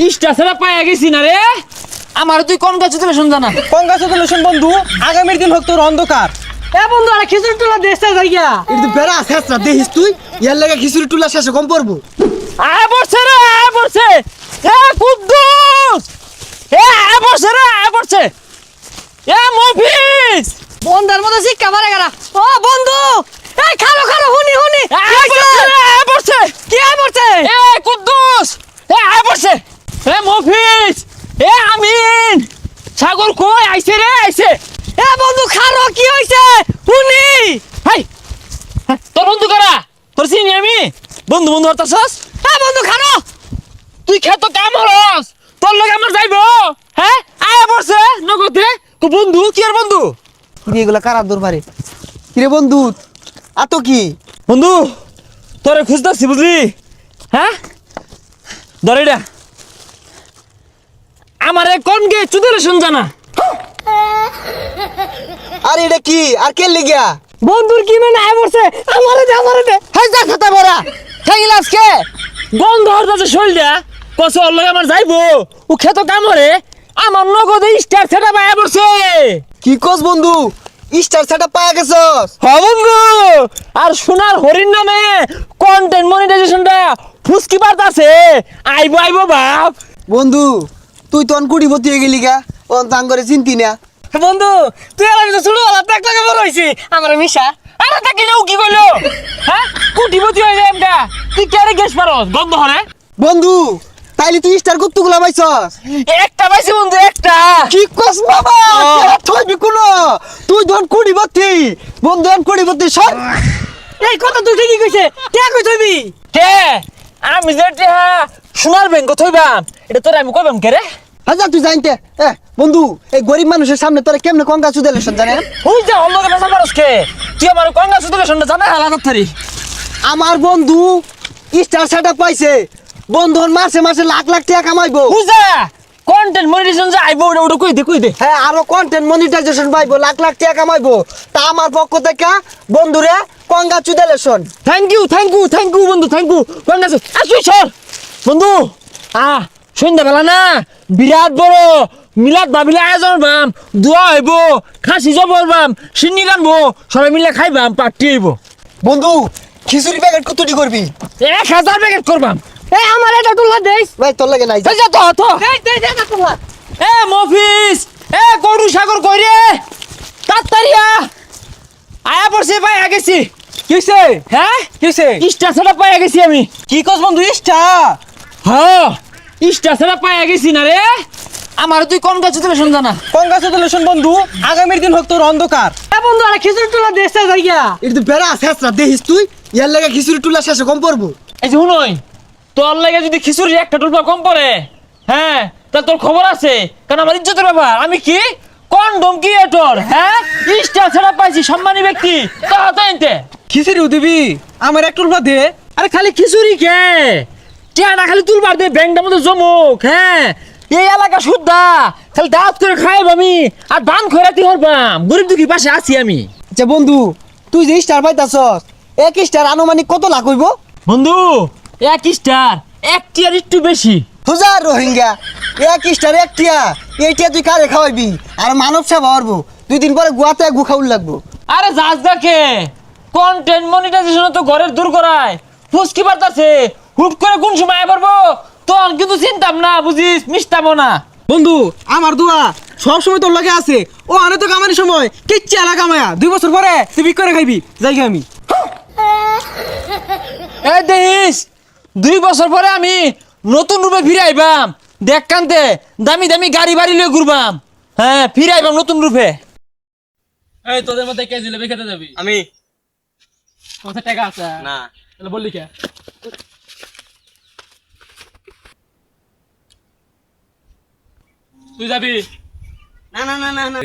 স্টেশনে পাইয়া গেছি না রে। আমার তুই কোন কাছে তুলে শুনজা না? কংগ্রাচুলেশন বন্ধু? আগামীর দিন হোক তোর অন্ধকার। এ বন্ধু আরে খিচুড়ি টুলা দেশে যাই গিয়া কিন্তু বেড়া শেষ না দেখিস তুই? ইয়ার লেগে খিচুড়ি টুলা শেষে কম পড়ব। আয় পড়ছে রে আয় পড়ছে এ কুদ্দুস এ আয় পড়ছে রে আয় পড়ছে এ মফিস বন্ধার মতো শিক্ষা মারে গেরা ও বন্ধু এই খালো খালো হুনি হুনি। আয় পড়ছে কি আয় পড়ছে এ কুদ্দুস এ আয় পড়ছে এ মফিস এ আমিন সাগর কই আইছে রে আইছে এ বন্ধু খারো কি হইছে হুনি হাই তোর বন্ধু কারা তোর চিনি আমি বন্ধু বন্ধু হতাছস এ বন্ধু খানো। তুই খেত কাম হরস তোর লগে আমার যাইবো। হ্যাঁ? আয় পড়ছে নগদে। কো বন্ধু কি আর বন্ধু? কিরে এগুলা কারার দরবারে কিরে বন্ধু আত কি? বন্ধু তোরে খুঁজতেছি বুঝলি? হ্যাঁ? ধরে এটা। আমারে কোন গে চুদের শুন জানা আর এটা কি? আর কে লেগিয়া? বন্ধুর কি মানে আয় পড়ছে আমারে দে আমারে দে হাই যা খাতা বড়া থাকিল আজকে? গন্ধ হরতাছে শরীরটা কসে লগে আমার যাইবো। ও খেত কামরে আমার নগদে স্টার সেটা পায়া পড়ছে। কি কস বন্ধু? স্টার সেটা পায়া গেছস। হ বন্ধু আর সোনার হরিণ নামে কন্টেন্ট মনিটাইজেশনটা ফুসকি পারতাছে আইবো আইবো বাপ। বন্ধু তুই তো অনকুড়ি ভর্তি হয়ে গেলি গা। তাঙ্গরে চিন্তি না। বন্ধু তুই আর আমি তো হলা পেক বড় আমার মিশা। আরে তাকে ও কি কইলো? হ্যাঁ? কুটিপতি হয়ে যায় এমটা তুই কেরে গেছ পারস? গন্ধ হরে বন্ধু তাইলে তুই স্টার কত্তুগুলা পাইছস? একটা পাইছি বন্ধু একটা। কি কস বাবা? ও। থইবি কোন? তুই ধন কুড়ি ভর্তি বন্ধু ধন কুড়ি ভর্তি সব এই কথা তুই ঠিকই কইছে। কে কই থইবি? কে? আমি যে সোনার ব্যাংক থইবাম এটা তোর আমি কইবাম কে রে? হাজার তুই জানতে এ বন্ধু এই গরিব মানুষের সামনে তোরা কেমনে কঙ্কা চুদেলেশন জানে? ওই যে অন্য কথা বেসা পারস কে তুই আমার কঙ্গা সুতলে শুনতে জানা আলাদা থারি। আমার বন্ধু স্টার সেটা পাইছে। বন্ধু মাসে মাসে লাখ লাখ টাকা কামাইবো। বুঝা কন্টেন্ট মনিটাইজেশন যে আইবো ওটা ওটা কই দে কই দে। হ্যাঁ আরও কন্টেন্ট মনিটাইজেশন পাইবো লাখ লাখ টাকা কামাইবো। তা আমার পক্ষ থেকে বন্ধুরে congratulation thank you thank you thank you বন্ধু থ্যাংক ইউ কঙ্গা আসুই সর। বন্ধু আ সন্ধ্যাবেলা না বিরাট বড় মিলাদ ভাবিলে আয়োজন বাম দোয়া হইব খাসি জবর বাম সিন্নি রানবো সবাই মিলে খাইবাম পার্টি হইব। বন্ধু খিচুড়ি প্যাকেট কতটি করবি? এক হাজার প্যাকেট করবাম এই আমার এটা টুলা দেইস ভাই তোর লাগে নাই। যা। তো তো। এ মফিস এ গরু সাগর কই রে? তাড়াতাড়িয়া আয়া পড়ছে পাই গেছি। কিসে হ্যাঁ? কিসে ইস্টা ছাড়া পাই গেছি আমি। কি কস বন্ধু ইষ্টা হ্যাঁ। ইস্টা ছাড়া পাই গেছি না রে। আমার তুই কোন কাছে তুলে শুনজা না? কংগ্রাচুলেশন বন্ধু? আগামীর দিন হোক তোর অন্ধকার। এ বন্ধু আরে খিচুড়ি টুলা দেশে যাই গিয়া। এটা তো বেড়া শেষ না দেখিস তুই? ইয়ার লেগে খিচুড়ি টুলা শেষে কম পড়ব। এই যে শুনই তোর লাগে যদি খিচুড়ি একটা টুলপা কম পড়ে হ্যাঁ তা তোর খবর আছে। কারণ আমার ইজ্জতের ব্যাপার। আমি কি? কোন ধমকি এটর হ্যাঁ? ইস্টা ছাড়া পাইছি সম্মানী ব্যক্তি তো এনতে খিচুড়িও দিবি আমার এক টুলবা দে। আরে খালি খিচুড়ি কে? টিয়া না খালি তুলবার দে ব্যাংকটার মধ্যে জমুক হ্যাঁ? এই এলাকা শুদ্ধা খালি দাঁত করে খাইব আমি আর ধান খয়রাতি হরবাম গরিব দুঃখী পাশে আছি আমি। আচ্ছা বন্ধু তুই যে স্টার পাইতাছস এক স্টার আনুমানিক কত লাখ হইব? বন্ধু এক স্টার এক টিয়ার একটু বেশি। হাজার রোহিঙ্গা এক স্টার এক টিয়া এইটা তুই কারে খাওয়াইবি? আর মানব সেবা হরবো দুই দিন পরে গুয়াতে গু খাউল লাগবো। আরে যাস দেখে কন্টেন্ট মনিটাইজেশন তো ঘরের দূর করায়। ফুসকি পারতাছে হুট করে কোন সময় আয় পারব তখন কিন্তু চিন্তাম না বুঝিস? মিশতামও না। বন্ধু আমার দোয়া সব সময় তোর লাগে আছে। ও আনে তো কামানি সময়। কিচ্ছি এলাকা মায়া দুই বছর পরে তুই বিক করে খাইবি। যাই গে আমি। এই দেখিস দুই বছর পরে আমি নতুন রূপে ফিরে আইবাম। দেখ কান্তে দামি দামি গাড়ি বাড়ি লিয়ে ঘুরবাম। হ্যাঁ ফিরে আইবাম নতুন রূপে এই তোদের মধ্যে কে জিলেবি খেতে যাবি? আমি। কোথায় টাকা আছে? না। তাহলে বললি কে? তুই যাবি? না না না না না।